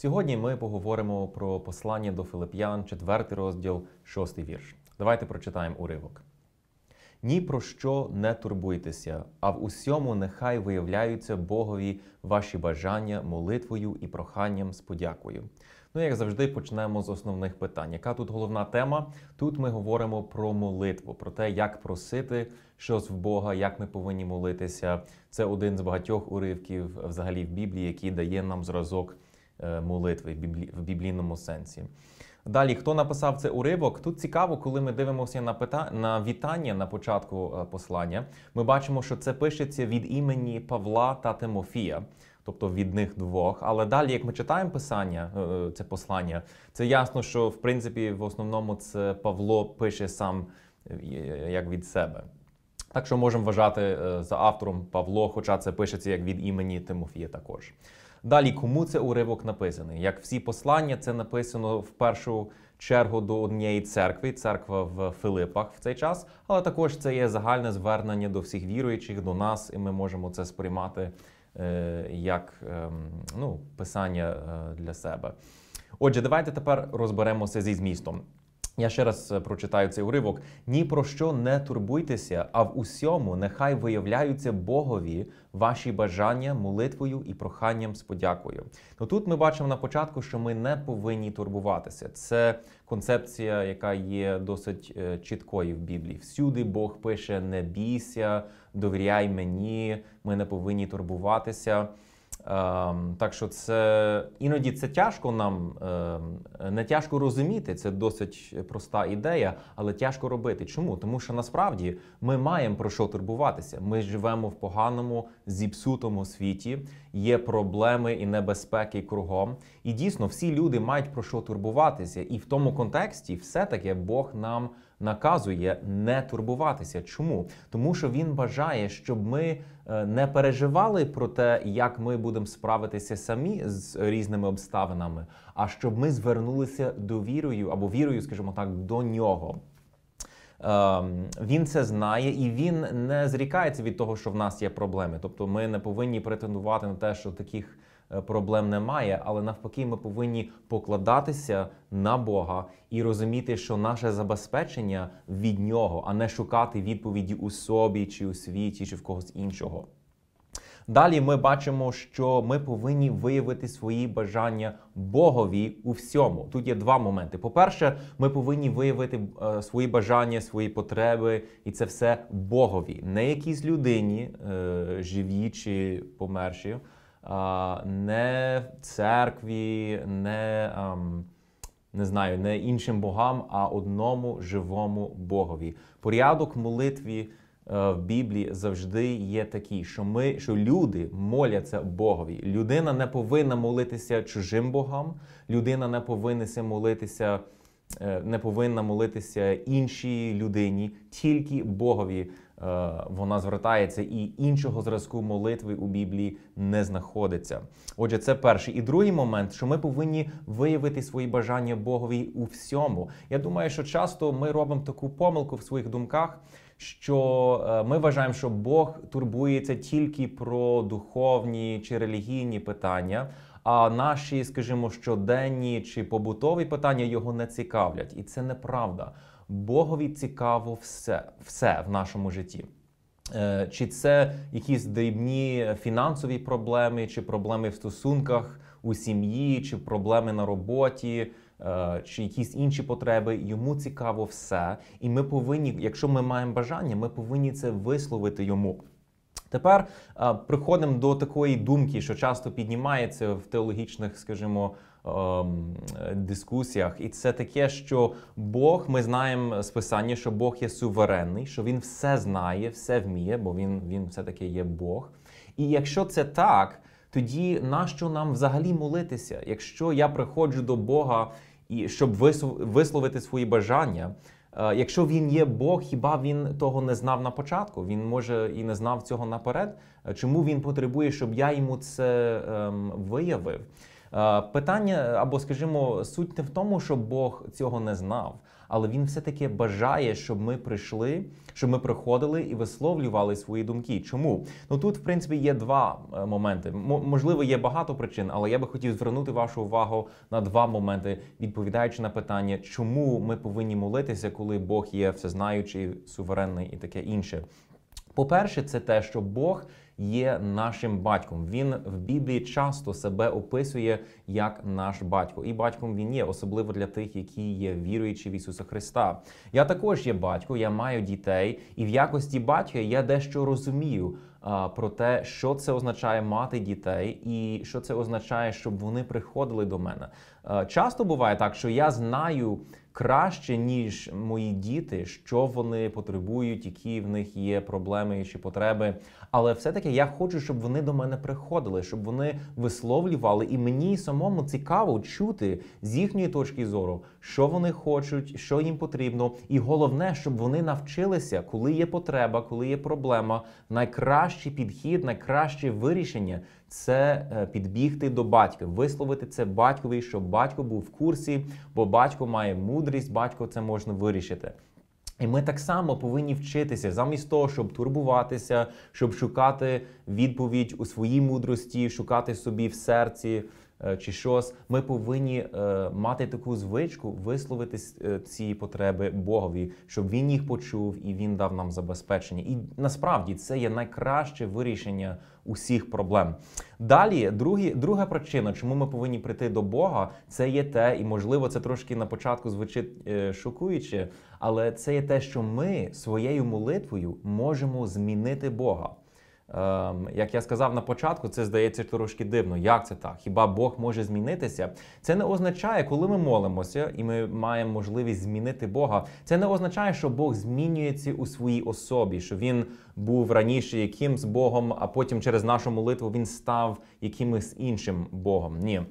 Сьогодні ми поговоримо про послання до Филип'ян, 4 розділ, 6 вірш. Давайте прочитаємо уривок. Ні про що не турбуйтеся, а в усьому нехай виявляються Богові ваші бажання молитвою і проханням з подякою. Ну, як завжди, почнемо з основних питань. Яка тут головна тема? Тут ми говоримо про молитву, про те, як просити щось в Бога, як ми повинні молитися. Це один з багатьох уривків взагалі в Біблії, який дає нам зразок молитви в біблійному сенсі. Далі, хто написав цей уривок? Тут цікаво, коли ми дивимося на пита... на вітання на початку е, послання. Ми бачимо, що це пишеться від імені Павла та Тимофія, тобто від них двох. Але далі, як ми читаємо писання, е, е, це послання, це ясно, що в принципі в основному це Павло пише сам як від себе. Так що можемо вважати за автором Павло, хоча це пишеться як від імені Тимофія також. Далі, кому це уривок написаний? Як всі послання, це написано в першу чергу до однієї церкви, церква в Филипах в цей час, але також це є загальне звернення до всіх віруючих, до нас, і ми можемо це сприймати е, як е, ну, писання е, для себе. Отже, давайте тепер розберемося зі змістом. Я ще раз е, прочитаю цей уривок: ні про що не турбуйтеся, а в усьому нехай виявляються Богові ваші бажання молитвою і проханням з подякою. Ну тут ми бачимо на початку, що ми не повинні турбуватися. Це концепція, яка є досить е, чіткою в Біблії. Всюди Бог пише: не бійся, довіряй мені, ми не повинні турбуватися. Ем, так що це іноді це тяжко нам ем, не тяжко розуміти. Це досить проста ідея, але тяжко робити. Чому? Тому що насправді ми маємо про що турбуватися. Ми живемо в поганому, зіпсутому світі, є проблеми і небезпеки кругом. І дійсно всі люди мають про що турбуватися. І в тому контексті все таки Бог нам наказує не турбуватися. Чому? Тому що він бажає, щоб ми е, не переживали про те, як ми будемо справитися самі з різними обставинами, а щоб ми звернулися довірою або вірою, скажімо так, до нього. Ем, він це знає і він не зрікається від того, що в нас є проблеми. Тобто, ми не повинні претендувати на те, що таких проблем немає, але навпаки, ми повинні покладатися на Бога і розуміти, що наше забезпечення від нього, а не шукати відповіді у собі, чи у світі, чи в когось іншого. Далі ми бачимо, що ми повинні виявити свої бажання Богові у всьому. Тут є два моменти. По-перше, ми повинні виявити е, свої бажання, свої потреби, і це все Богові, не якійсь людині, е, живі чи померші не церкві, не не знаю, не іншим богам, а одному живому Богові. Порядок молитві е, в Біблії завжди є такий, що ми, що люди моляться Богові. Людина не повинна молитися чужим богам, людина не повинна молитися. Е, не повинна молитися іншій людині, тільки Богові вона звертається, і іншого зразку молитви у Біблії не знаходиться. Отже, це перший. І другий момент, що ми повинні виявити свої бажання Богові у всьому. Я думаю, що часто ми робимо таку помилку в своїх думках. Що е, ми вважаємо, що Бог турбується тільки про духовні чи релігійні питання, а наші, скажімо, щоденні чи побутові питання його не цікавлять, і це неправда. Богові цікаво все, все в нашому житті. Е, чи це якісь дрібні фінансові проблеми, чи проблеми в стосунках у сім'ї, чи проблеми на роботі, е, чи якісь інші потреби? Йому цікаво все, і ми повинні, якщо ми маємо бажання, ми повинні це висловити йому. Тепер приходимо до такої думки, що часто піднімається в теологічних, скажімо, ем, дискусіях, і це таке, що Бог, ми знаємо з писання, що Бог є суверенний, що він все знає, все вміє, бо він він все таки є Бог. І якщо це так, тоді нащо нам взагалі молитися? Якщо я приходжу до Бога і щоб висловити свої бажання. Е, якщо він є Бог, хіба він того не знав на початку? Він може і не знав цього наперед. Е, чому він потребує, щоб я йому це ем, виявив? Е, Питання або, скажімо, суть не в тому, що Бог цього не знав, але він все-таки бажає, щоб ми прийшли, щоб ми приходили і висловлювали свої думки. Чому? Ну тут, в принципі, є два е, моменти. М- можливо, є багато причин, але я би хотів звернути вашу увагу на два моменти, відповідаючи на питання, чому ми повинні молитися, коли Бог є всезнаючий, суверенний і таке інше. По-перше, це те, що Бог є нашим батьком. Він в Біблії часто себе описує як наш батько, і батьком він є, особливо для тих, які є віруючі в Ісуса Христа. Я також є батько, я маю дітей, і в якості батька я дещо розумію. Про те, що це означає мати дітей, і що це означає, щоб вони приходили до мене. Часто буває так, що я знаю краще, ніж мої діти, що вони потребують, які в них є проблеми чи потреби. Але все-таки я хочу, щоб вони до мене приходили, щоб вони висловлювали, і мені самому цікаво чути з їхньої точки зору, що вони хочуть, що їм потрібно. І головне, щоб вони навчилися, коли є потреба, коли є проблема, найкращий підхід, найкраще вирішення це е, підбігти до батька, висловити це батькові, щоб батько був в курсі, бо батько має мудрість, батько це можна вирішити. І ми так само повинні вчитися, замість того, щоб турбуватися, щоб шукати відповідь у своїй мудрості, шукати собі в серці чи щось. Ми повинні е, мати таку звичку висловити е, ці потреби Богові, щоб він їх почув і він дав нам забезпечення. І насправді це є найкраще вирішення усіх проблем. Далі, другі, друга причина, чому ми повинні прийти до Бога, це є те, і можливо, це трошки на початку звучить е, шокуюче, але це є те, що ми своєю молитвою можемо змінити Бога. Ем, як я сказав на початку, це здається трошки дивно. Як це так? Хіба Бог може змінитися? Це не означає, коли ми молимося і ми маємо можливість змінити Бога. Це не означає, що Бог змінюється у своїй особі, що він був раніше якимсь Богом, а потім через нашу молитву він став якимось іншим Богом. Ні.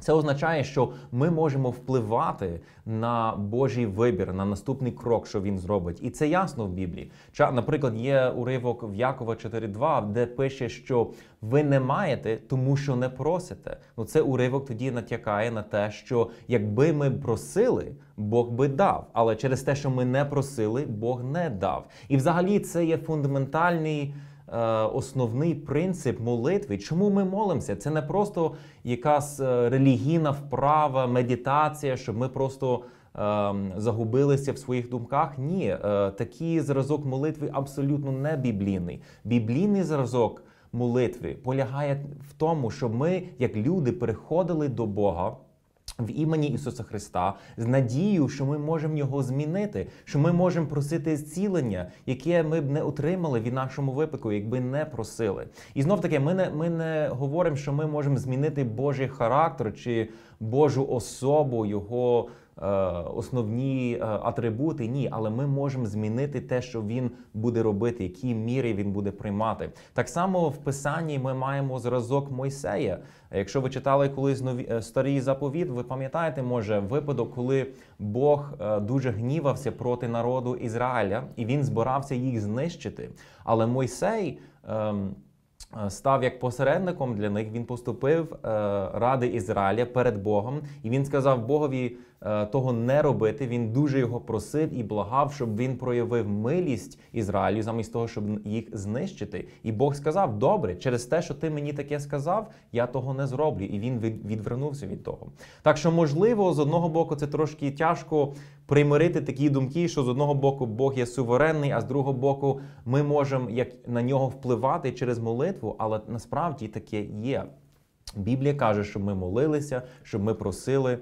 Це означає, що ми можемо впливати на Божий вибір, на наступний крок, що він зробить, і це ясно в Біблії. Наприклад, є уривок в Якова 4.2, де пише, що ви не маєте, тому що не просите. Ну це уривок тоді натякає на те, що якби ми просили, Бог би дав. Але через те, що ми не просили, Бог не дав. І взагалі це є фундаментальний основний принцип молитви. Чому ми молимося? Це не просто якась е, релігійна вправа, медитація, щоб ми просто. ем, Загубилися в своїх думках. Ні, е, такий зразок молитви абсолютно не біблійний. Біблійний зразок молитви полягає в тому, щоб ми, як люди, переходили до Бога в імені Ісуса Христа з надією, що ми можемо його змінити, що ми можемо просити зцілення, яке ми б не отримали в нашому випадку, якби не просили. І знов таки, ми не, ми не говоримо, що ми можемо змінити Божий характер чи Божу особу, його. е, Основні е, атрибути ні, але ми можемо змінити те, що він буде робити, які міри він буде приймати. Так само в писанні ми маємо зразок Мойсея. Якщо ви читали колись нові е, старий заповіт, ви пам'ятаєте, може випадок, коли Бог е, дуже гнівався проти народу Ізраїля, і він збирався їх знищити. Але Мойсей. е, Став як посередником для них, він поступив е, ради Ізраїля перед Богом, і він сказав Богові е, того не робити. Він дуже його просив і благав, щоб він проявив милість Ізраїлю, замість того, щоб їх знищити. І Бог сказав: Добре, через те, що ти мені таке сказав, я того не зроблю. І він відвернувся від того. Так що, можливо, з одного боку, це трошки тяжко примирити такі думки, що з одного боку Бог є суверенний, а з другого боку, ми можемо як на нього впливати через молитву, але насправді таке є. Біблія каже, щоб ми молилися, щоб ми просили,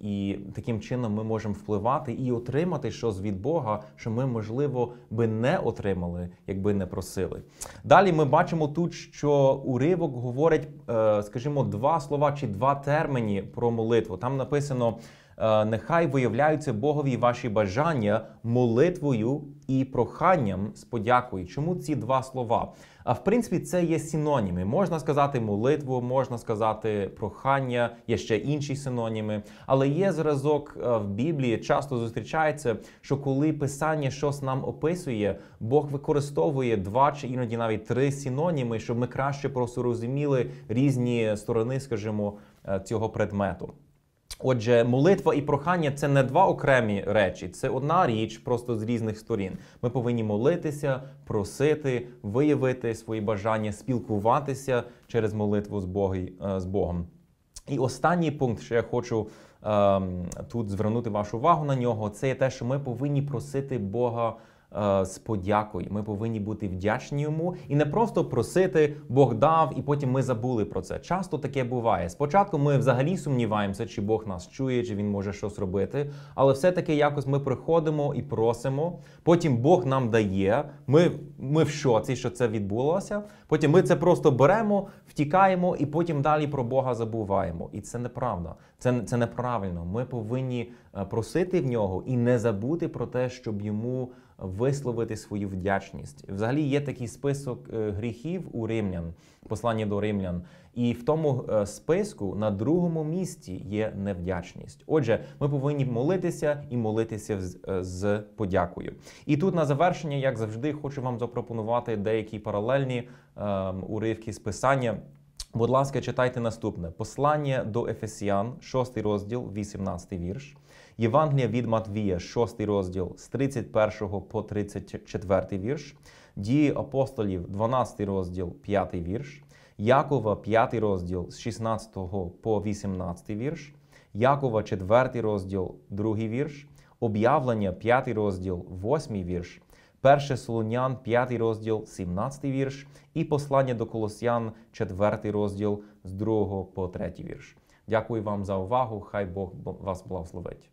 і таким чином ми можемо впливати і отримати щось від Бога, що ми, можливо, би не отримали, якби не просили. Далі ми бачимо тут, що уривок говорить, е, скажімо, два слова чи два терміні про молитву. Там написано. Е, нехай виявляються Богові ваші бажання молитвою і проханням з подякою. Чому ці два слова? А в принципі, це є синоніми. Можна сказати молитву, можна сказати прохання, є ще інші синоніми. Але є зразок е, в Біблії, часто зустрічається, що коли писання щось нам описує, Бог використовує два чи іноді навіть три синоніми, щоб ми краще просто розуміли різні сторони, скажімо, е, цього предмету. Отже, молитва і прохання це не два окремі речі, це одна річ просто з різних сторін. Ми повинні молитися, просити, виявити свої бажання, спілкуватися через молитву з, е, Богом. І останній пункт, що я хочу ем, тут звернути вашу увагу на нього, це є те, що ми повинні просити Бога. Е, З подякою ми повинні бути вдячні йому і не просто просити Бог дав, і потім ми забули про це. Часто таке буває. Спочатку ми взагалі сумніваємося, чи Бог нас чує, чи він може щось робити. Але все-таки якось ми приходимо і просимо. Потім Бог нам дає. Ми, ми в шоці, що це відбулося. Потім ми це просто беремо, втікаємо, і потім далі про Бога забуваємо. І це неправда. Це, це неправильно. Ми повинні е, просити в нього і не забути про те, щоб йому висловити свою вдячність. Взагалі є такий список е, гріхів у римлян, послання до римлян. І в тому е, списку на другому місці є невдячність. Отже, ми повинні молитися і молитися з, е, з подякою. І тут на завершення, як завжди, хочу вам запропонувати деякі паралельні ем, уривки з писання. Будь ласка, читайте наступне послання до Ефесіян, 6 розділ, 18 вірш. Євангелія від Матвія, 6 розділ з 31 по 34 вірш. Дії апостолів, 12 розділ, 5 вірш. Якова, 5 розділ з 16 по 18 вірш. Якова, 4 розділ, 2 вірш. Об'явлення, 5 розділ, 8 вірш. Перше Солонян, 5 розділ, 17 вірш, і послання до Колосян, 4 розділ з 2 по 3 вірш. Дякую вам за увагу. Хай Бог вас благословить.